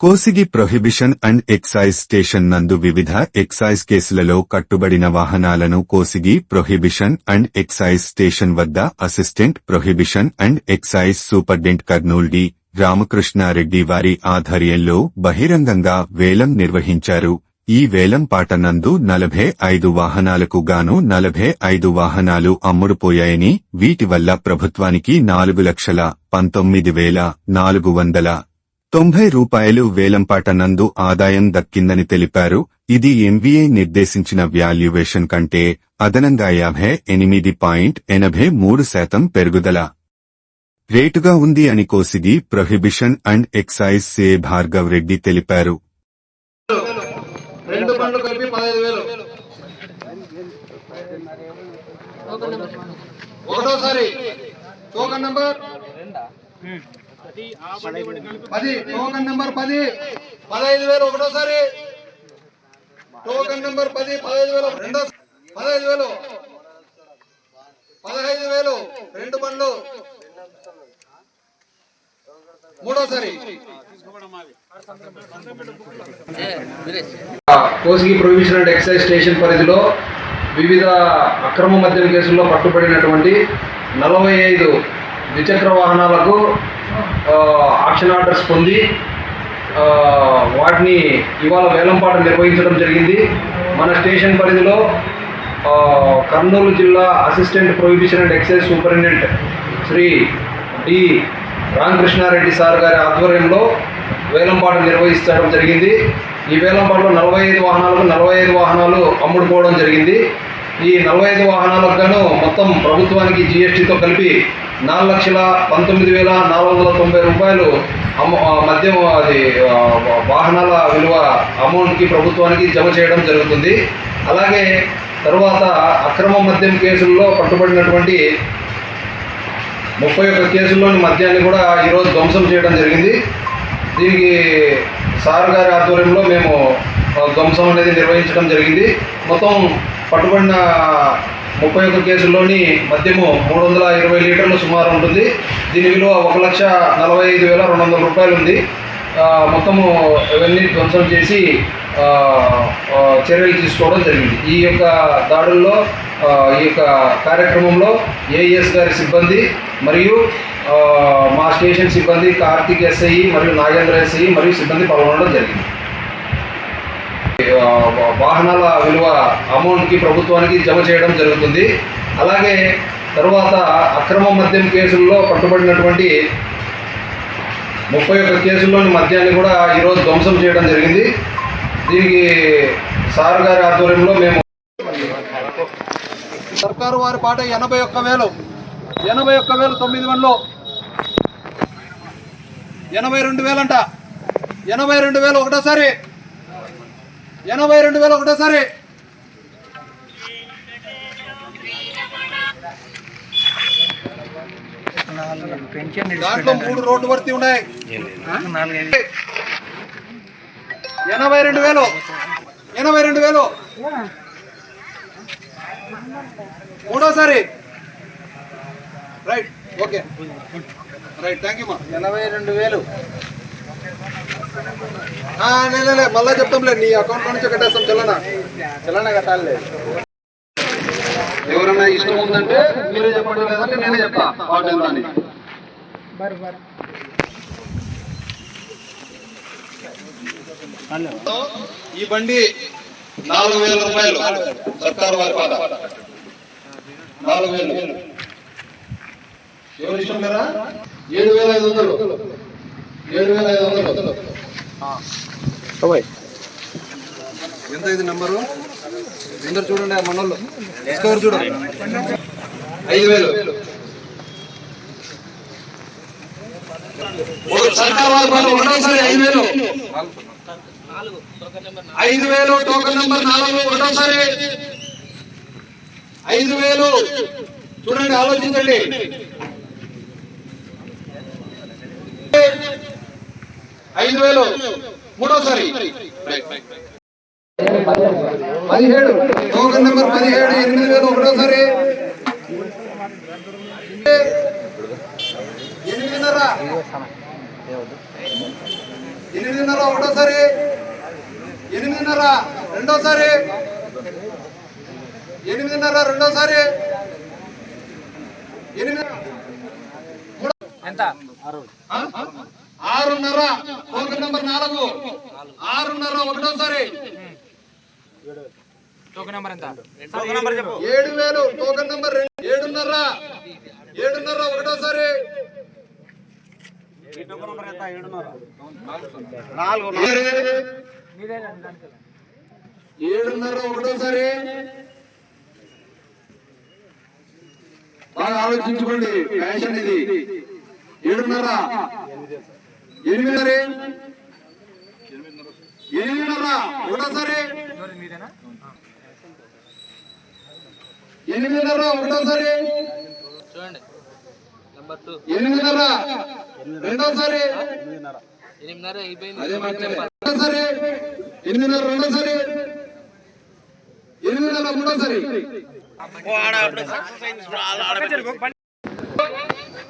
Kosigi prohibition and excise station నందు వివిధ excise కేసులలో కట్టుబడిన వాహనాలను Kosigi prohibition and excise station వద్ద assistant prohibition and excise superintendent Kurnool D. Ramakrishna Reddy వారి ఆధ్వర్యంలో బహిరంగంగా వేలం నిర్వహించారు. ఈ వేలం పాట నందు నలభై ఐదు వాహనాలకు గాను నలభై ఐదు వాహనాలు అమ్ముడుపోయాయని వీటి వల్ల ప్రభుత్వానికి నాలుగు లక్షల పంతొమ్మిది వేల నాలుగు వందల తొంభై రూపాయలు వేలంపాట నందు ఆదాయం దక్కిందని తెలిపారు. ఇది ఎంవీఏ నిర్దేశించిన వాల్యుయేషన్ కంటే అదనంగా యాభై ఎనిమిది పాయింట్ ఎనభై మూడు శాతం పెరుగుదల రేటుగా ఉంది అని కోసిగి ప్రొహిబిషన్ అండ్ ఎక్సైజ్ సే భార్గవ్ రెడ్డి తెలిపారు. ఒకటోసారి. నంబర్? పది టోకన్ నంబర్ పది. పదహైదు వేలు ఒకటోసారి టోకన్ నంబర్ పది పదహైదు వేలు రెండో పదహైదు వేలు. పదహైదు వేలు. రెండు బండ్లు. మూడోసారి Kosigi provision and excise station పరిధిలో వివిధ అక్రమ మద్యం కేసుల్లో పట్టుబడినటువంటి నలభై ఐదు ద్విచక్ర వాహనాలకు ఆక్షన్ ఆర్డర్స్ పొంది వాటిని ఇవాళ వేలంపాట నిర్వహించడం జరిగింది. మన స్టేషన్ పరిధిలో కర్నూలు జిల్లా assistant prohibition and excise superintendent Shri D. Ramakrishna Reddy sir గారి ఆధ్వర్యంలో వేలంపాట నిర్వహించడం జరిగింది. ఈ వేలంపాటలో నలభై ఐదు వాహనాలకు నలభై ఐదు వాహనాలు అమ్ముడుపోవడం జరిగింది. ఈ నలభై ఐదు వాహనాలకు గాను మొత్తం ప్రభుత్వానికి జీఎస్టీతో కలిపి నాలుగు లక్షల పంతొమ్మిది వేల నాలుగు వందల తొంభై రూపాయలు అమ్మ మద్యం అది వాహనాల విలువ అమౌంట్కి ప్రభుత్వానికి జమ చేయడం జరుగుతుంది. అలాగే తరువాత అక్రమ మద్యం కేసుల్లో పట్టుబడినటువంటి ముప్పై ఒక్క కేసుల్లోని మద్యాన్ని కూడా ఈరోజు ధ్వంసం చేయడం జరిగింది. దీనికి సార్ గారి ఆధ్వర్యంలో మేము ధ్వంసం అనేది నిర్వహించడం జరిగింది. మొత్తం పట్టుబడిన ముప్పై ఒక్క కేసుల్లోని మద్యము మూడు వందల ఇరవై లీటర్లు సుమారు ఉంటుంది. దీని విలువ ఒక లక్ష నలభై ఐదు వేల రెండు వందల రూపాయలు ఉంది. మొత్తము ఇవన్నీ ధ్వంసం చేసి చర్యలు తీసుకోవడం జరిగింది. ఈ యొక్క దాడుల్లో ఈ యొక్క కార్యక్రమంలో ఏఎస్ గారి సిబ్బంది మరియు మా స్టేషన్ సిబ్బంది కార్తీక్ ఎస్ఐ మరియు నాగేంద్ర ఎస్ఐ మరియు సిబ్బంది పాల్గొనడం జరిగింది. వాహనాల విలువ అమౌంట్కి ప్రభుత్వానికి జమ చేయడం జరుగుతుంది. అలాగే తరువాత అక్రమ మద్యం కేసుల్లో పట్టుబడినటువంటి ముప్పై ఒక్క కేసుల్లోని మద్యాన్ని కూడా ఈరోజు ధ్వంసం చేయడం జరిగింది. దీనికి సార్ గారి ఆధ్వర్యంలో మేము సర్కారు వారి పాట ఎనభై ఒక్క వేలు ఎనభై ఒక్క వేలు తొమ్మిది వందలు. ఎనభై రెండు వేలంట ఎనభై రెండు వేలు ఒకటోసారి. ఎనభై రెండు వేల ఒకటోసారి. దాంట్లో మూడు రోడ్డు వర్తి ఉన్నాయి. ఎనభై రెండు వేలు. ఎనభై రెండు వేలు. మూడోసారి. Right okay. Right thank you మా. ఎనభై రెండు వేలు. నేనే మళ్ళా చెప్తాంలే నీ అకౌంట్ నుంచి కట్టేస్తాం చల్లనా? చలన కట్టాలి ఎవరైనా ఇష్టం ఉందంటే మీరే చెప్పండి లేదంటే నేనే చెప్తా వాటి ఎంత అని. ఈ బండి నాలుగు వేల రూపాయలు సర్కారు వారి పాట. నాలుగు వేలు. ఎవరు ఇష్టం కదా ఏడు వేల ఐదు వందలు. ఏడు వేల ఐదు వందలు. ఎంత ఇది నెంబరు? అందరు చూడండి ఆ మనోళ్ళు. డిస్కవర్ చూడండి ఐదు వేలు. సర్కార్ పనులు ఒకటోసారి ఐదు వేలు. ఐదు వేలు టోకన్ నెంబర్ నాలుగు ఒకటోసారి ఐదు వేలు. చూడండి ఆలోచించండి. ఐదు వేలు. మూడోసారి. పదిహేడు. టోకన్ నెంబర్ పదిహేడు ఎనిమిది వేలు. ఒకటోసారి ఎనిమిదిన్నర. ఎనిమిదిన్నర ఒకటోసారి. ఎనిమిదిన్నర రెండోసారి. ఎనిమిదిన్నర రెండోసారి. ఎనిమిది ఎంత? ఆ? ఆరున్నర టోకెన్ నెంబర్ నాలుగు. ఆరున్నర ఒకటోసారి. టోకెన్ నెంబర్ ఎంత? ఏడు వేలు టోకెన్ నెంబర్ ఏడున్నర ఏడున్నర ఒకటోసారి. ఏడున్నర. ఒకటోసారి. బాగా ఆలోచించుకోండి ఫ్యాషన్ ఇది ఏడున్నర. ఎనిమిదిన్నర. ఎనిమిదిన్నర. ఒకటోసారి. ఎనిమిదిన్నర ఒకటోసారి. చూడండి ఎనిమిదిన్నర. రెండోసారి. ఎనిమిదిన్నర అయిపోయింది అదే ఎనిమిదిన్నర రెండోసారి. ఎనిమిదిన్నర మూడోసారి.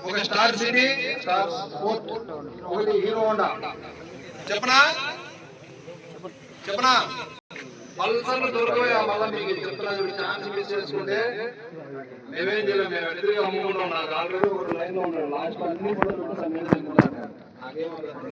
ఒక స్టార్ సిటీ స్టార్ స్పోర్ట్ ఒకటి హీరో హోండా. చెప్పనా? చెప్పనా? పల్సర్లు దొరకవే మళ్ళీ మీకు చెప్తున్నా చూడు ఛాన్స్ మిస్ చేసుకుంటే మేమేం చేయలేము మేము ఎదురుగా అమ్ముకుంటాం ఉన్నాం. ఆల్రెడీ ఒక లైన్లో ఉన్నాడు లాస్ట్ అన్ని కూడా నాకేం